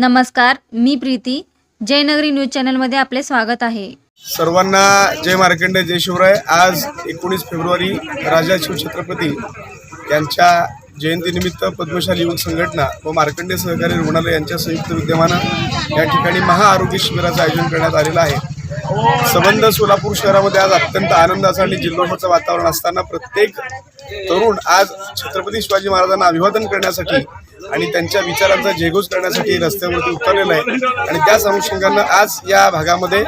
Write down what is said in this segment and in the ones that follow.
नमस्कार मी प्रीती. जयनगरी न्यूज चॅनलमध्ये आपले स्वागत आहे. सर्वांना जय मार्कंडे जय शिवराय. आज एकोणीस फेब्रुवारी राजा शिवछत्रपती यांच्या जयंतीनिमित्त पद्मशाली युवक संघटना व मार्कंडे सहकारी रुग्णालय यांच्या संयुक्त विद्यमानं या ठिकाणी महाआरोग्य शिबिराचं आयोजन करण्यात आलेलं आहे. संबंध सोलापूर शहरामध्ये आज अत्यंत आनंदाचं आणि जिल्होत्सवाचं वातावरण असताना प्रत्येक तरुण आज छत्रपती शिवाजी महाराजांना अभिवादन करण्यासाठी आणि त्यांच्या विचारांचा जयघोष करण्यासाठी रस्त्यावरती उतरलेलं आहे. आणि त्याच अनुषंगानं आज या भागामध्ये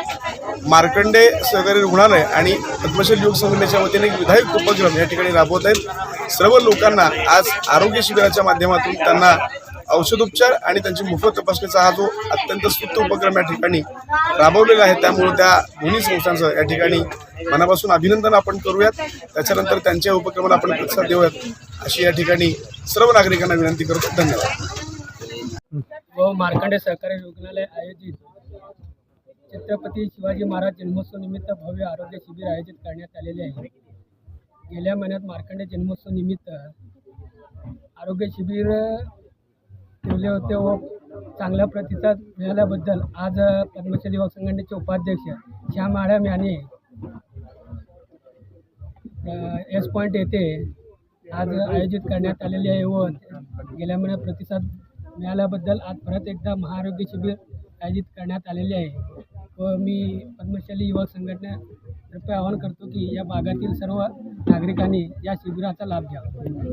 मार्कंडे सहकारी रुग्णालय आणि पद्मशील युवक संघटनेच्या वतीने एक विधायक उपक्रम या ठिकाणी राबवत आहेत. सर्व लोकांना आज आरोग्य शिबिराच्या माध्यमातून त्यांना औषधोपचार आणि त्यांची मोफत तपासणीचा हा जो अत्यंत स्तुत्य उपक्रम या ठिकाणी राबवलेला आहे त्यामुळे त्या दोन्ही संस्थांचं या ठिकाणी मनापासून अभिनंदन आपण करूयात. त्याच्यानंतर त्यांच्या उपक्रमाला आपण प्रतिसाद देऊयात अशी या ठिकाणी सर्व नागरिकांना विनंती करतो धन्यवाद. व मार्कंडे सहकारी रुग्णालय आयोजित छत्रपती शिवाजी महाराज जन्मोत्सव निमित्त भव्य आरोग्य शिबिर आयोजित करण्यात आलेले आहे. गेल्या महिन्यात मार्कंडे जन्मोत्सव निमित्त आरोग्य शिबिर ठेवले होते व चांगला प्रतिसाद मिळाल्याबद्दल आज पद्मश्री युवक संघटनेचे उपाध्यक्ष श्याम मॅडम यांनी एस पॉईंट येथे आज आयोजित करण्यात आलेले आहे व गेल्या महिन्यात प्रतिसाद मिळाल्याबद्दल आज परत एकदा महाआरोग्य शिबिर आयोजित करण्यात आलेले आहे. व मी पद्मशाली युवक संघटनेतर्फे आवाहन करतो की या भागातील सर्व नागरिकांनी या शिबिराचा लाभ घ्यावा.